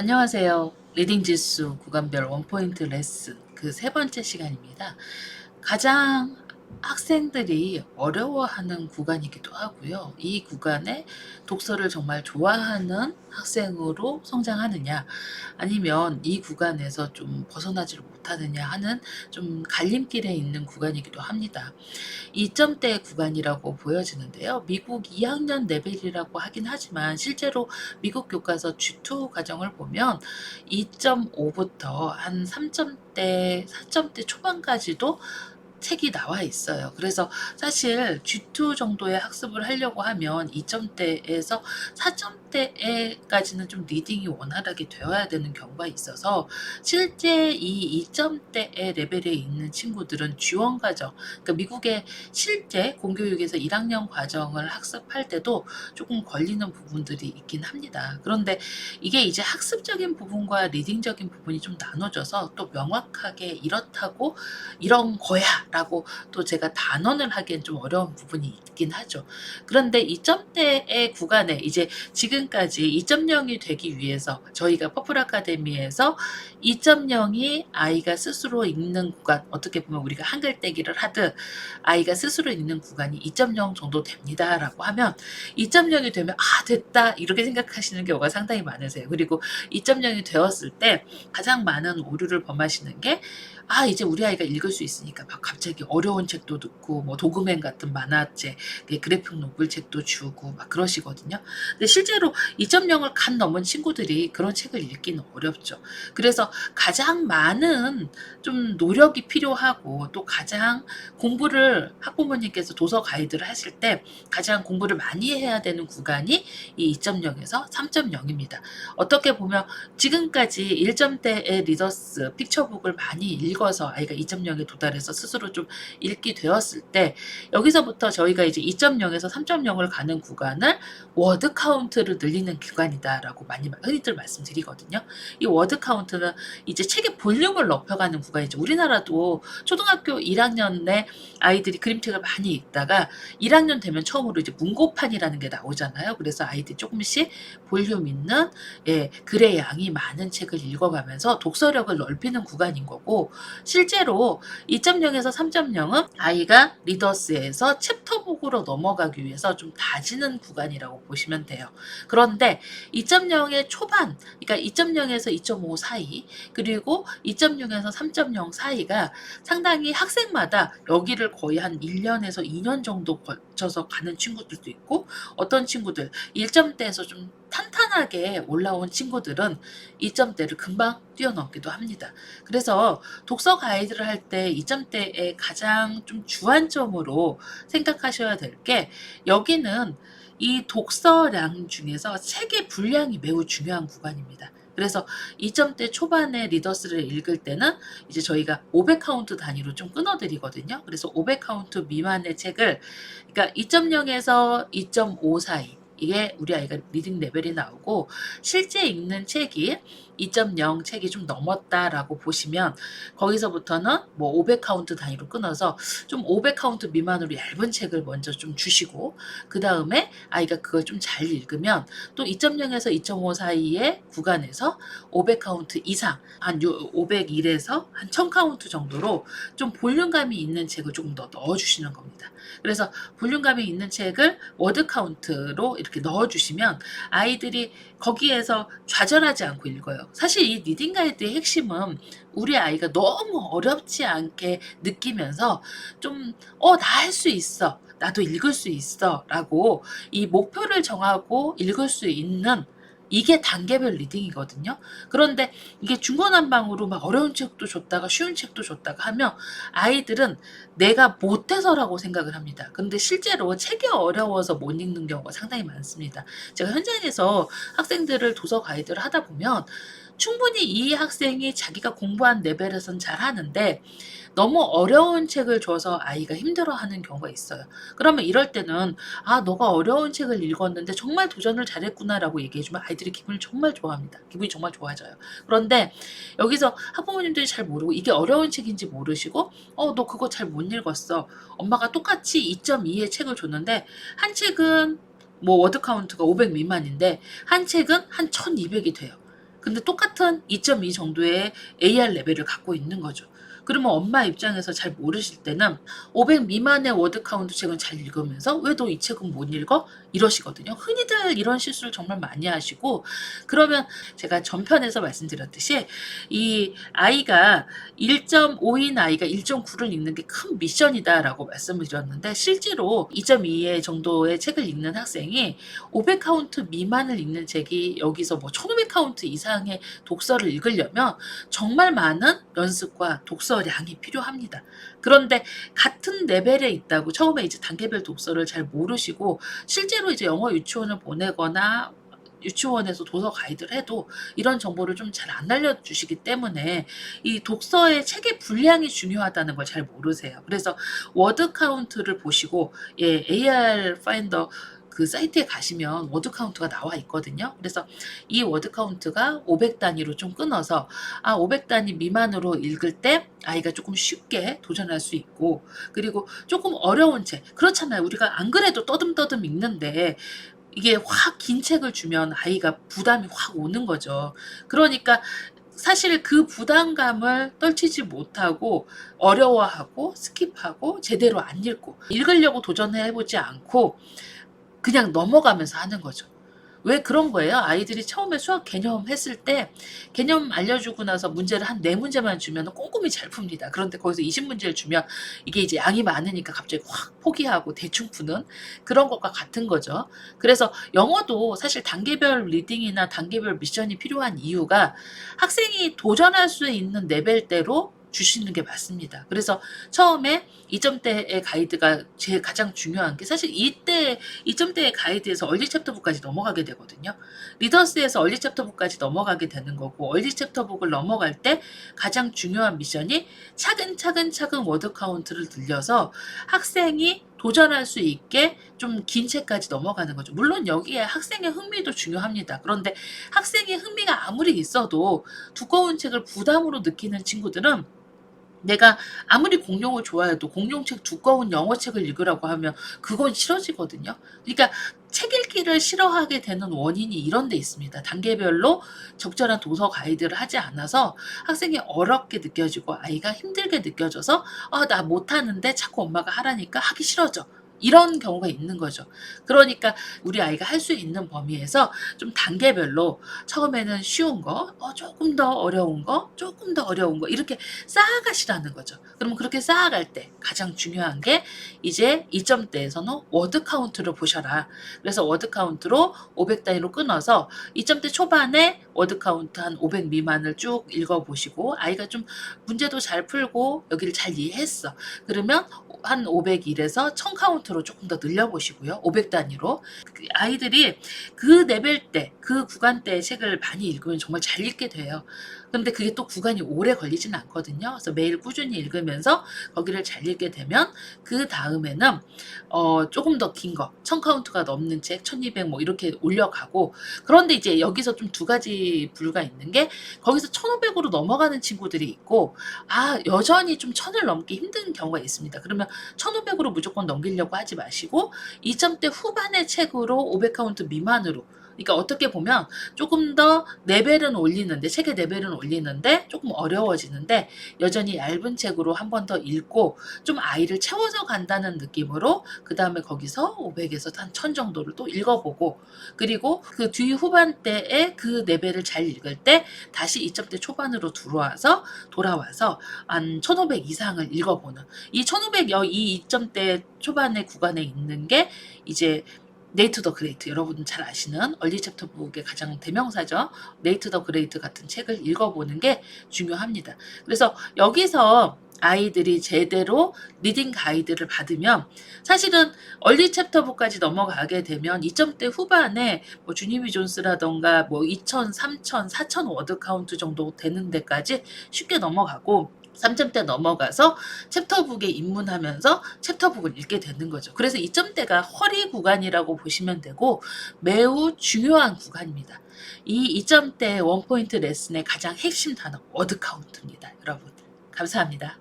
안녕하세요. 리딩 지수 구간별 원포인트 레슨 그 세 번째 시간입니다. 가장 학생들이 어려워하는 구간이기도 하고요. 이 구간에 독서를 정말 좋아하는 학생으로 성장하느냐, 아니면 이 구간에서 좀 벗어나지를 못하느냐 하는 좀 갈림길에 있는 구간이기도 합니다. 2점대 구간이라고 보여지는데요. 미국 2학년 레벨이라고 하긴 하지만 실제로 미국 교과서 G2 과정을 보면 2.5부터 한 3점대, 4점대 초반까지도 책이 나와 있어요. 그래서 사실 G2 정도의 학습을 하려고 하면 2점대에서 4점대까지는 좀 리딩이 원활하게 되어야 되는 경우가 있어서 실제 이 2점대의 레벨에 있는 친구들은 G1 과정, 그러니까 미국의 실제 공교육에서 1학년 과정을 학습할 때도 조금 걸리는 부분들이 있긴 합니다. 그런데 이게 이제 학습적인 부분과 리딩적인 부분이 좀 나눠져서 또 명확하게 이렇다고 이런 거야 라고 또 제가 단언을 하기엔 좀 어려운 부분이 있긴 하죠. 그런데 2점대의 구간에 이제 지금까지 2.0이 되기 위해서 저희가 퍼플 아카데미에서 2.0이 아이가 스스로 읽는 구간 어떻게 보면 우리가 한글 떼기를 하듯 아이가 스스로 읽는 구간이 2.0 정도 됩니다 라고 하면 2.0이 되면 아 됐다 이렇게 생각하시는 경우가 상당히 많으세요. 그리고 2.0이 되었을 때 가장 많은 오류를 범하시는 게 아 이제 우리 아이가 읽을 수 있으니까 막 갑자기 어려운 책도 듣고 뭐 도그맨 같은 만화책, 그 그래픽 노블 책도 주고 막 그러시거든요. 근데 실제로 2.0을 간 넘은 친구들이 그런 책을 읽기는 어렵죠. 그래서 가장 많은 좀 노력이 필요하고 또 가장 공부를 학부모님께서 도서 가이드를 하실 때 가장 공부를 많이 해야 되는 구간이 이 2.0에서 3.0입니다. 어떻게 보면 지금까지 1점대의 리더스 픽처북을 많이 읽어서 아이가 2.0에 도달해서 스스로 좀 읽기 되었을 때 여기서부터 저희가 이제 2.0에서 3.0을 가는 구간을 워드 카운트를 늘리는 구간이다라고 많이 흔히들 말씀드리거든요. 이 워드 카운트는 이제 책의 볼륨을 높여가는 구간이죠. 우리나라도 초등학교 1학년에 아이들이 그림책을 많이 읽다가 1학년 되면 처음으로 이제 문고판이라는 게 나오잖아요. 그래서 아이들이 조금씩 볼륨 있는 예, 글의 양이 많은 책을 읽어가면서 독서력을 넓히는 구간인 거고 실제로 2.0에서 3.0은 아이가 리더스에서 챕터북으로 넘어가기 위해서 좀 다지는 구간이라고 보시면 돼요. 그런데 2.0의 초반, 그러니까 2.0에서 2.5 사이, 그리고 2.0에서 3.0 사이가 상당히 학생마다 여기를 거의 한 1년에서 2년 정도 거쳐서 가는 친구들도 있고, 어떤 친구들 1점대에서 좀 탄탄하게 올라온 친구들은 2점대를 금방 뛰어넘기도 합니다. 그래서 독서 가이드를 할때 2점대의 가장 좀 주안점으로 생각하셔야 될 게 여기는 이 독서량 중에서 책의 분량이 매우 중요한 구간입니다. 그래서 2점대 초반에 리더스를 읽을 때는 이제 저희가 500카운트 단위로 좀 끊어드리거든요. 그래서 500카운트 미만의 책을 그러니까 2.0에서 2.5 사이 이게 우리 아이가 리딩 레벨이 나오고 실제 읽는 책이 2.0 책이 좀 넘었다라고 보시면 거기서부터는 뭐 500카운트 단위로 끊어서 좀 500카운트 미만으로 얇은 책을 먼저 좀 주시고 그 다음에 아이가 그걸 좀 잘 읽으면 또 2.0에서 2.5 사이의 구간에서 500카운트 이상 한 501에서 한 1000카운트 정도로 좀 볼륨감이 있는 책을 조금 더 넣어주시는 겁니다. 그래서 볼륨감이 있는 책을 워드 카운트로 이렇게 넣어주시면 아이들이 거기에서 좌절하지 않고 읽어요. 사실 이 리딩 가이드의 핵심은 우리 아이가 너무 어렵지 않게 느끼면서 좀, 어, 나 할 수 있어. 나도 읽을 수 있어. 라고 이 목표를 정하고 읽을 수 있는 이게 단계별 리딩이거든요. 그런데 이게 중구난방으로 막 어려운 책도 줬다가 쉬운 책도 줬다가 하면 아이들은 내가 못해서라고 생각을 합니다. 근데 실제로 책이 어려워서 못 읽는 경우가 상당히 많습니다. 제가 현장에서 학생들을 도서 가이드를 하다 보면 충분히 이 학생이 자기가 공부한 레벨에선 잘 하는데 너무 어려운 책을 줘서 아이가 힘들어하는 경우가 있어요. 그러면 이럴 때는 아 너가 어려운 책을 읽었는데 정말 도전을 잘했구나라고 얘기해주면 아이들이 기분을 정말 좋아합니다. 기분이 정말 좋아져요. 그런데 여기서 학부모님들이 잘 모르고 이게 어려운 책인지 모르시고 어 너 그거 잘 못 읽었어. 엄마가 똑같이 2.2의 책을 줬는데 한 책은 뭐 워드 카운트가 500 미만인데 한 책은 한 1200이 돼요. 근데 똑같은 2.2 정도의 AR 레벨을 갖고 있는 거죠. 그러면 엄마 입장에서 잘 모르실 때는 500 미만의 워드 카운트 책은 잘 읽으면서 왜 너 이 책은 못 읽어? 이러시거든요. 흔히들 이런 실수를 정말 많이 하시고 그러면 제가 전편에서 말씀드렸듯이 이 아이가 1.5인 아이가 1.9를 읽는 게 큰 미션이다라고 말씀을 드렸는데 실제로 2.2의 정도의 책을 읽는 학생이 500 카운트 미만을 읽는 책이 여기서 뭐 1500 카운트 이상의 독서를 읽으려면 정말 많은 연습과 독서 량이 필요합니다. 그런데 같은 레벨에 있다고 처음에 이제 단계별 독서를 잘 모르시고 실제로 이제 영어 유치원을 보내거나 유치원에서 도서 가이드를 해도 이런 정보를 좀 잘 안 알려주시기 때문에 이 독서의 책의 분량이 중요하다는 걸 잘 모르세요. 그래서 워드 카운트를 보시고 예, AR 파인더 그 사이트에 가시면 워드 카운트가 나와 있거든요. 그래서 이 워드 카운트가 500 단위로 좀 끊어서 아, 500 단위 미만으로 읽을 때 아이가 조금 쉽게 도전할 수 있고 그리고 조금 어려운 책 그렇잖아요. 우리가 안 그래도 떠듬떠듬 읽는데 이게 확 긴 책을 주면 아이가 부담이 확 오는 거죠. 그러니까 사실 그 부담감을 떨치지 못하고 어려워하고 스킵하고 제대로 안 읽고 읽으려고 도전해 보지 않고 그냥 넘어가면서 하는 거죠. 왜 그런 거예요? 아이들이 처음에 수학 개념 했을 때 개념 알려주고 나서 문제를 한 네 문제만 주면 꼼꼼히 잘 풉니다. 그런데 거기서 20문제를 주면 이게 이제 양이 많으니까 갑자기 확 포기하고 대충 푸는 그런 것과 같은 거죠. 그래서 영어도 사실 단계별 리딩이나 단계별 미션이 필요한 이유가 학생이 도전할 수 있는 레벨대로 주시는 게 맞습니다. 그래서 처음에 2점대의 가이드가 제일 가장 중요한 게 사실 이때 2점대의 가이드에서 얼리 챕터북까지 넘어가게 되거든요. 리더스에서 얼리 챕터북까지 넘어가게 되는 거고 얼리 챕터북을 넘어갈 때 가장 중요한 미션이 차근차근 차근 워드 카운트를 늘려서 학생이 도전할 수 있게 좀 긴 책까지 넘어가는 거죠. 물론 여기에 학생의 흥미도 중요합니다. 그런데 학생의 흥미가 아무리 있어도 두꺼운 책을 부담으로 느끼는 친구들은 내가 아무리 공룡을 좋아해도 공룡책 두꺼운 영어책을 읽으라고 하면 그건 싫어지거든요. 그러니까 책 읽기를 싫어하게 되는 원인이 이런 데 있습니다. 단계별로 적절한 도서 가이드를 하지 않아서 학생이 어렵게 느껴지고 아이가 힘들게 느껴져서 아, 나 못하는데 자꾸 엄마가 하라니까 하기 싫어져. 이런 경우가 있는 거죠. 그러니까 우리 아이가 할 수 있는 범위에서 좀 단계별로 처음에는 쉬운 거, 어, 조금 더 어려운 거, 조금 더 어려운 거 이렇게 쌓아가시라는 거죠. 그러면 그렇게 쌓아갈 때 가장 중요한 게 이제 2점대에서는 워드 카운트를 보셔라. 그래서 워드 카운트로 500 단위로 끊어서 2점대 초반에 워드 카운트 한 500 미만을 쭉 읽어보시고 아이가 좀 문제도 잘 풀고 여기를 잘 이해했어. 그러면 한 501에서 1000 카운트 로 조금 더 늘려보시고요. 500 단위로. 그 아이들이 그 레벨 때, 그 구간 때 책을 많이 읽으면 정말 잘 읽게 돼요. 근데 그게 또 구간이 오래 걸리지는 않거든요. 그래서 매일 꾸준히 읽으면서 거기를 잘 읽게 되면 그 다음에는 어 조금 더 긴 거, 1000 카운트가 넘는 책, 1200 뭐 이렇게 올려가고 그런데 이제 여기서 좀 두 가지 부류가 있는 게 거기서 1500으로 넘어가는 친구들이 있고 아 여전히 좀 1000을 넘기 힘든 경우가 있습니다. 그러면 1500으로 무조건 넘기려고 하지 마시고 2점대 후반의 책으로 500 카운트 미만으로 그러니까 어떻게 보면 조금 더 레벨은 올리는데 책의 레벨은 올리는데 조금 어려워지는데 여전히 얇은 책으로 한 번 더 읽고 좀 아이를 채워서 간다는 느낌으로 그 다음에 거기서 500에서 한 1000 정도를 또 읽어보고 그리고 그 뒤 후반대에 그 레벨을 잘 읽을 때 다시 2점대 초반으로 들어와서 돌아와서 한 1500 이상을 읽어보는. 이 1500, 이 2점대 초반의 구간에 있는 게 이제 네이트 더 그레이트 여러분 잘 아시는 얼리 챕터북의 가장 대명사죠. 네이트 더 그레이트 같은 책을 읽어보는 게 중요합니다. 그래서 여기서 아이들이 제대로 리딩 가이드를 받으면 사실은 얼리 챕터북까지 넘어가게 되면 2점대 후반에 뭐 주니미 존스라던가 뭐 2000, 3000, 4000 워드 카운트 정도 되는 데까지 쉽게 넘어가고 3점대 넘어가서 챕터북에 입문하면서 챕터북을 읽게 되는 거죠. 그래서 2점대가 허리 구간이라고 보시면 되고 매우 중요한 구간입니다. 이 2점대 원포인트 레슨의 가장 핵심 단어 워드 카운트입니다. 여러분 감사합니다.